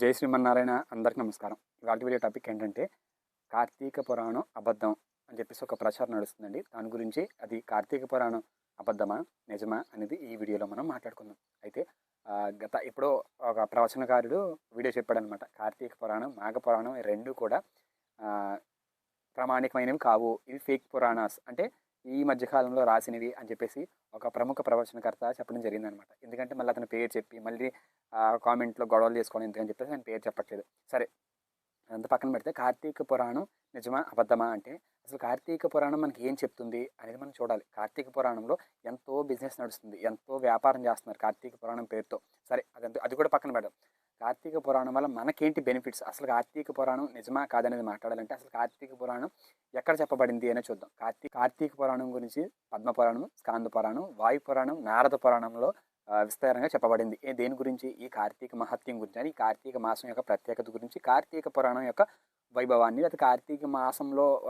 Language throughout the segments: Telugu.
జై శ్రీమన్నారాయణ అందరికి నమస్కారం. ఇవాళ వీడియో టాపిక్ ఏంటంటే కార్తీక పురాణం అబద్ధం అని చెప్పేసి ఒక ప్రచారం నడుస్తుందండి. దాని గురించి అది కార్తీక పురాణం అబద్ధమా నిజమా అనేది ఈ వీడియోలో మనం మాట్లాడుకుందాం. అయితే గత ఎప్పుడో ఒక ప్రవచనకారుడు వీడియో చెప్పాడనమాట. కార్తీక పురాణం మాఘ పురాణం రెండు కూడా ప్రామాణికమైనవి కావు. ఇవి ఫేక్ పురాణాస్. అంటే ఈ మధ్యకాలంలో రాసినవి అని చెప్పేసి ఒక ప్రముఖ ప్రవచనకర్త చెప్పడం జరిగిందనమాట. ఎందుకంటే మళ్ళీ అతని పేరు చెప్పి మళ్ళీ కామెంట్లో గొడవలు చేసుకోవడం ఎందుకని చెప్పేసి ఆయన పేరు చెప్పట్లేదు. సరే అంత పక్కన పెడితే కార్తీక పురాణం నిజమా అబద్ధమా అంటే అసలు కార్తీక పురాణం మనకి ఏం చెప్తుంది అనేది మనం చూడాలి. కార్తీక పురాణంలో ఎంతో బిజినెస్ నడుస్తుంది ఎంతో వ్యాపారం చేస్తున్నారు కార్తీక పురాణం పేరుతో. సరే అదంతా అది కూడా పక్కన పెడదాం. కార్తీక పురాణం వల్ల మనకేంటి బెనిఫిట్స్? అసలు కార్తీక పురాణం నిజమా కాదనేది మాట్లాడాలంటే అసలు కార్తీక పురాణం ఎక్కడ చెప్పబడింది అనేది చూద్దాం. కార్తీక కార్తీక పురాణం గురించి పద్మ పురాణం స్కాంద పురాణం వాయు పురాణం నారద పురాణంలో విస్తారంగా చెప్పబడింది. దేని గురించి? ఈ కార్తీక మహత్యం గురించి. అని ఈ కార్తీక మాసం యొక్క ప్రత్యేకత గురించి కార్తీక పురాణం యొక్క వైభవాన్ని లేదా కార్తీక మాసంలో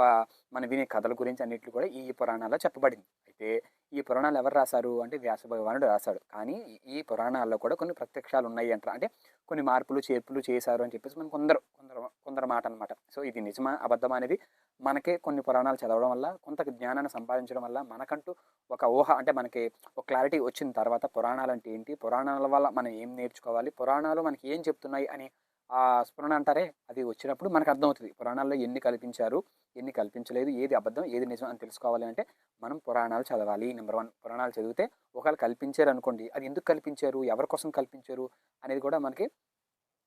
మనం వినే కథల గురించి అన్నిటి కూడా ఈ పురాణాల్లో చెప్పబడింది. అయితే ఈ పురాణాలు ఎవరు రాశారు? అంటే వ్యాస భగవానుడు రాశాడు. కానీ ఈ- పురాణాల్లో కూడా కొన్ని ప్రత్యక్షాలు ఉన్నాయి అంటారు అంటే కొన్ని మార్పులు చేర్పులు చేశారు అని చెప్పేసి మనం కొందరు కొందరు కొందరు మాట అనమాట సో ఇది నిజమా? అబద్ధం అనేది మనకే కొన్ని పురాణాలు చదవడం వల్ల కొంత జ్ఞానాన్ని సంపాదించడం వల్ల మనకంటూ ఒక ఊహ అంటే మనకి ఒక క్లారిటీ వచ్చిన తర్వాత పురాణాలు అంటే ఏంటి? పురాణాల వల్ల మనం ఏం నేర్చుకోవాలి? పురాణాలు మనకి ఏం చెప్తున్నాయి? అని ఆ స్ఫురణ అంటారే అది వచ్చినప్పుడు మనకు అర్థమవుతుంది. పురాణాల్లో ఎన్ని కల్పించారు ఎన్ని కల్పించలేదు ఏది అబద్ధం ఏది నిజం అని తెలుసుకోవాలి అంటే మనం పురాణాలు చదవాలి నెంబర్ వన్ పురాణాలు చదివితే ఒకవేళ కల్పించారు అనుకోండి అది ఎందుకు కల్పించారు ఎవరి కోసం కల్పించారు అనేది కూడా మనకి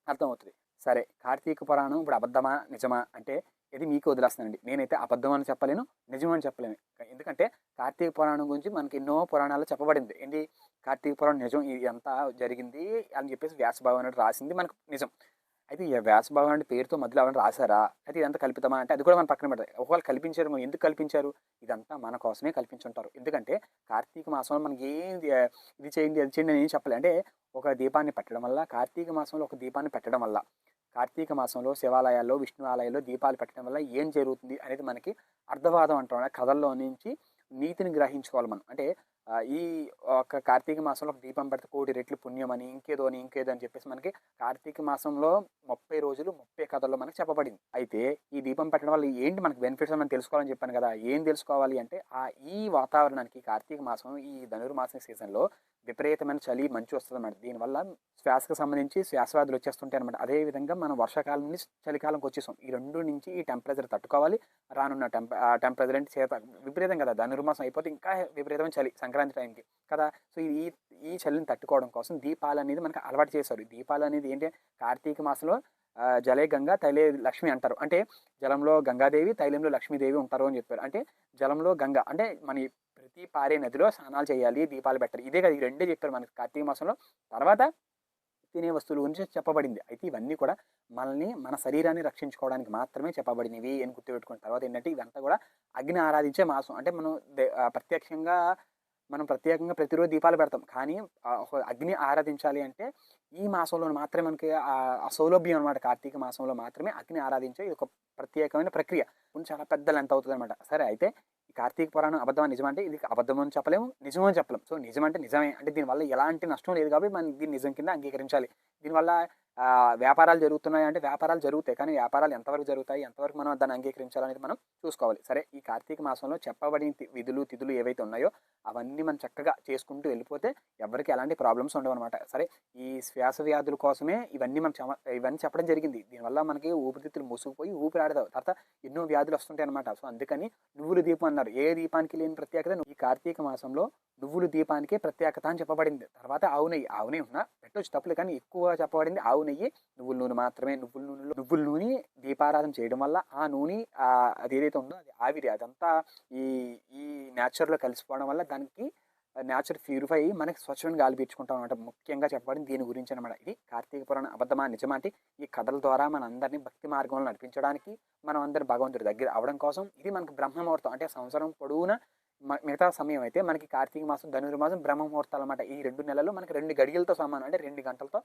అర్థమవుతుంది. సరే కార్తీక పురాణం ఇప్పుడు అబద్ధమా నిజమా అంటే ఇది మీకు వదిలేస్తానండి. నేనైతే అబద్ధం అని చెప్పలేను నిజం అని చెప్పలేను. ఎందుకంటే కార్తీక పురాణం గురించి మనకి ఎన్నో పురాణాలు చెప్పబడింది. ఏంటి? కార్తీక పురాణం నిజం ఇది అంతా జరిగింది అని చెప్పేసి వ్యాసభావం అనేది రాసింది మనకు నిజం. అయితే ఈ వ్యాస భగవానుడి పేరుతో మధ్యలో ఎవరైనా రాశారా? అయితే ఇదంతా కల్పితమా అంటే అది కూడా మనం పక్కన పెడతాయి ఒకవేళ కల్పించారు ఎందుకు కల్పించారు? ఇదంతా మన కోసమే కల్పించుంటారు. ఎందుకంటే కార్తీక మాసంలో మనకి ఏం ఇది చేయండి అది చేయండి అని ఏం చెప్పాలి. అంటే ఒక దీపాన్ని పెట్టడం వల్ల కార్తీక మాసంలో ఒక దీపాన్ని పెట్టడం వల్ల కార్తీక మాసంలో శివాలయాల్లో విష్ణు ఆలయాల్లో దీపాలు పెట్టడం వల్ల ఏం జరుగుతుంది అనేది మనకి అర్థవాదం అంటాం కథల్లో నుంచి నీతిని గ్రహించుకోవాలి మనం. అంటే ఈ ఒక కార్తీక మాసంలో ఒక దీపం పెడితే కోటి రెట్లు పుణ్యం అని ఇంకేదో అని ఇంకేదో అని చెప్పేసి మనకి కార్తీక మాసంలో ముప్పై రోజులు ముప్పై కథల్లో మనకి చెప్పబడింది. అయితే ఈ దీపం పెట్టడం వల్ల ఏంటి మనకి బెనిఫిట్స్ మనం తెలుసుకోవాలని చెప్పాను కదా ఏం తెలుసుకోవాలి అంటే ఆ ఈ వాతావరణానికి కార్తీక మాసం ఈ ధనుర్మాసం సీజన్లో విపరీతమైన చలి మంచు వస్తుంది అన్నమాట. దీనివల్ల శ్వాసకు సంబంధించి శ్వాసవ్యాధులు వచ్చేస్తుంటాయి అనమాట అదేవిధంగా మనం వర్షాకాలం నుంచి చలికాలంకి వచ్చేసాం. ఈ రెండు నుంచి ఈ టెంపరేచర్ తట్టుకోవాలి. రానున్న టెంప టెంపరేచర్ అంటే చేత విపరీతం కదా ధనుర్మాసం అయిపోతే ఇంకా విపరీతమైన చలి సంక్రాంతి టైంకి. కదా? సో ఈ ఈ చలిని తట్టుకోవడం కోసం దీపాలు అనేది మనకి అలవాటు చేశారు. దీపాలు అనేది ఏంటి? కార్తీక మాసంలో జలే గంగా తైలే లక్ష్మి అంటారు. అంటే జలంలో గంగాదేవి తైలంలో లక్ష్మీదేవి ఉంటారు అని చెప్పారు. అంటే జలంలో గంగ అంటే మన ప్రతి పారే నదిలో స్నానాలు చేయాలి దీపాలు పెట్టాలి. ఇదే కదా ఈ రెండే చెప్పారు మనకి కార్తీక మాసంలో. తర్వాత తినే వస్తువుల గురించి చెప్పబడింది. అయితే ఇవన్నీ కూడా మనల్ని మన శరీరాన్ని రక్షించుకోవడానికి మాత్రమే చెప్పబడినవి అని గుర్తుపెట్టుకున్న తర్వాత ఏంటంటే ఇదంతా కూడా అగ్ని ఆరాధించే మాసం. అంటే మనం దే- ప్రత్యక్షంగా మనం ప్రత్యేకంగా ప్రతిరోజు దీపాలు పెడతాం. కానీ అగ్ని ఆరాధించాలి అంటే ఈ మాసంలో మాత్రమే మనకి ఆ సౌలభ్యం అనమాట కార్తీక మాసంలో మాత్రమే అగ్ని ఆరాధించే ఇది ఒక ప్రత్యేకమైన ప్రక్రియ. కొంచెం చాలా పెద్ద లెంత్ అవుతుంది అనమాట సరే అయితే ఈ కార్తీక పురాణం అబద్ధం నిజం అంటే ఇది అబద్ధం అని చెప్పలేము నిజం అని చెప్పలేము సో నిజం అంటే నిజమే. అంటే దీనివల్ల ఎలాంటి నష్టం లేదు కాబట్టి మనం దీన్ని నిజం కింద అంగీకరించాలి. దీనివల్ల వ్యాపారాలు జరుగుతున్నాయి అంటే వ్యాపారాలు జరుగుతాయి. కానీ వ్యాపారాలు ఎంతవరకు జరుగుతాయి ఎంతవరకు మనం దాన్ని అంగీకరించాలనేది మనం చూసుకోవాలి. సరే ఈ కార్తీక మాసంలో చెప్పబడిన విధులు తిథులు ఏవైతే ఉన్నాయో అవన్నీ మనం చక్కగా చేసుకుంటూ వెళ్ళిపోతే ఎవరికి ఎలాంటి ప్రాబ్లమ్స్ ఉండవు అనమాట సరే ఈ శ్వాస వ్యాధుల కోసమే ఇవన్నీ మనం ఇవన్నీ చెప్పడం జరిగింది. దీనివల్ల మనకి ఊపిరితిత్తులు మూసుకుపోయి ఊపిరాడదావు తర్వాత ఎన్నో వ్యాధులు వస్తుంటాయి అనమాట సో అందుకని నువ్వుల దీపం అన్నారు. ఏ దీపానికి లేని ప్రత్యేకత? ఈ కార్తీక మాసంలో నువ్వుల దీపానికే ప్రత్యేకత అని చెప్పబడింది. తర్వాత ఆవు ఆవునే ఉన్నా పెట్టొచ్చు తప్పులు కానీ ఎక్కువ చెప్పబడింది ఆవు నెయ్యి నువ్వుల నూనె మాత్రమే నువ్వుల నూనెలో నువ్వుల నూనె దీపారాధన చేయడం వల్ల ఆ నూనె అది ఏదైతే ఉందో అది ఆవిరి అదంతా ఈ ఈ న్యాచురల్లో కలిసిపోవడం వల్ల దానికి న్యాచురల్ ప్యూరిఫై అయ్యి మనకి స్వచ్ఛమైన గాలి పీల్చుకుంటాం అనమాట ముఖ్యంగా చెప్పబడింది దీని గురించి అనమాట ఇది కార్తీక పురాణ అబద్ధమా నిజమాంటి ఈ కథల ద్వారా మన అందరినీ భక్తి మార్గంలో నడిపించడానికి మనం అందరి భగవంతుడి దగ్గర అవడం కోసం ఇది మనకి బ్రహ్మముహూర్తం. అంటే సంవత్సరం పొడవునా మిగతా సమయం అయితే మనకి కార్తీక మాసం ధనుర్మాసం బ్రహ్మముహూర్తాలు అనమాట ఈ రెండు నెలలు మనకి రెండు గడియలతో సమానం. అంటే రెండు గంటలతో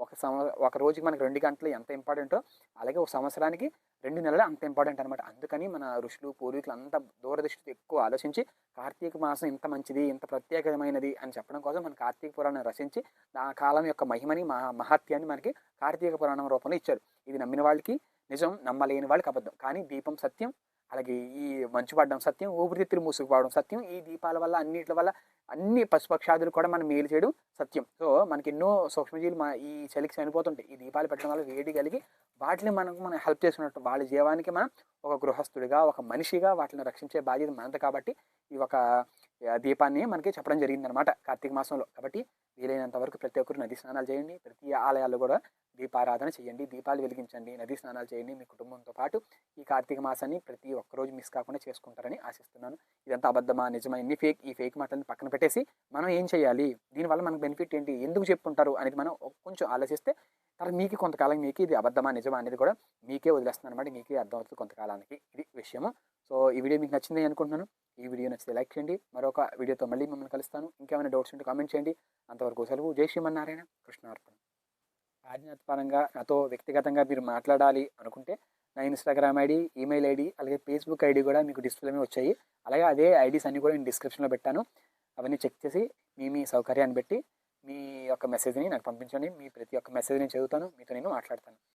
ఒక సంవ ఒక రోజుకి మనకి రెండు గంటలు ఎంత ఇంపార్టెంటో అలాగే ఒక సంవత్సరానికి రెండు నెలలు అంత ఇంపార్టెంట్ అనమాట అందుకని మన ఋషులు పూర్వీకులు అంత దూరదృష్టితో ఎక్కువ ఆలోచించి కార్తీక మాసం ఇంత మంచిది ఇంత ప్రత్యేకమైనది అని చెప్పడం కోసం మన కార్తీక పురాణం రచించి ఆ కాలం యొక్క మహిమని మహా మహత్యాన్ని మనకి కార్తీక పురాణం రూపంలో ఇచ్చారు. ఇది నమ్మిన వాళ్ళకి నిజం నమ్మలేని వాళ్ళకి అబద్ధం. కానీ దీపం సత్యం అలాగే ఈ మంచు పడడం సత్యం ఊపిరితిత్తులు మూసుకుపోవడం సత్యం ఈ దీపాల వల్ల అన్నిటి వల్ల అన్ని పశుపక్షాదులు కూడా మనం మేలు చేయడం సత్యం. సో మనకి ఎన్నో సూక్ష్మజీవులు మన ఈ చలికి చనిపోతుంటాయి. ఈ దీపాలు పెట్టడం వల్ల వేడి కలిగి వాటిని మనకు మనం హెల్ప్ చేస్తున్నట్టు వాళ్ళ జీవానికి మనం ఒక గృహస్థుడిగా ఒక మనిషిగా వాటిని రక్షించే బాధ్యత మనది కాబట్టి ఈ ఒక దీపాన్ని మనకి చెప్పడం జరిగిందనమాట కార్తీక మాసంలో. కాబట్టి వీలైనంత వరకు ప్రతి ఒక్కరు నది స్నానాలు చేయండి. ప్రతి ఆలయాల్లో కూడా దీపారాధన చేయండి దీపాలు వెలిగించండి నదీ స్నానాలు చేయండి మీ కుటుంబంతో పాటు ఈ కార్తీక మాసాన్ని ప్రతి ఒక్కరోజు మిస్ కాకుండా చేసుకుంటారని ఆశిస్తున్నాను. ఇదంతా అబద్ధమా నిజమా ఎన్ని ఫేక్ ఈ ఫేక్ మాటలను పక్కన పెట్టేసి మనం ఏం చేయాలి? దీనివల్ల మనకు బెనిఫిట్ ఏంటి? ఎందుకు చెప్పుకుంటారు అనేది మనం కొంచెం ఆలోచిస్తే తర్వాత మీకు కొంతకాలం మీకు ఇది అబద్ధమా నిజమా అనేది కూడా మీకే వదిలేస్తున్నాను అనమాట మీకే అర్థమవుతుంది కొంతకాలానికి ఇది విషయము. సో ఈ వీడియో మీకు నచ్చింది అనుకుంటున్నాను. ఈ వీడియో నచ్చితే లైక్ చేయండి. మరొక వీడియోతో మళ్ళీ మిమ్మల్ని కలుస్తాను. ఇంకేమైనా డౌట్స్ ఉంటే కామెంట్ చేయండి. అంతవరకు సెలవు. జై శ్రీమన్నారాయణ. కృష్ణార్పణ. ఆధ్యాత్మపరంగా నాతో వ్యక్తిగతంగా మీరు మాట్లాడాలి అనుకుంటే నా ఇన్స్టాగ్రామ్ ఐడి ఈమెయిల్ ఐడి అలాగే ఫేస్బుక్ ఐడి కూడా మీకు డిస్ప్లే మీద వచ్చాయి. అలాగే అదే ఐడీస్ అన్నీ కూడా నేను డిస్క్రిప్షన్లో పెట్టాను. అవన్నీ చెక్ చేసి మీ మీ సౌకర్యాన్ని బట్టి మీ యొక్క మెసేజ్ని నాకు పంపించండి. మీ ప్రతి ఒక్క మెసేజ్ నేను చదువుతాను. మీతో నేను మాట్లాడతాను.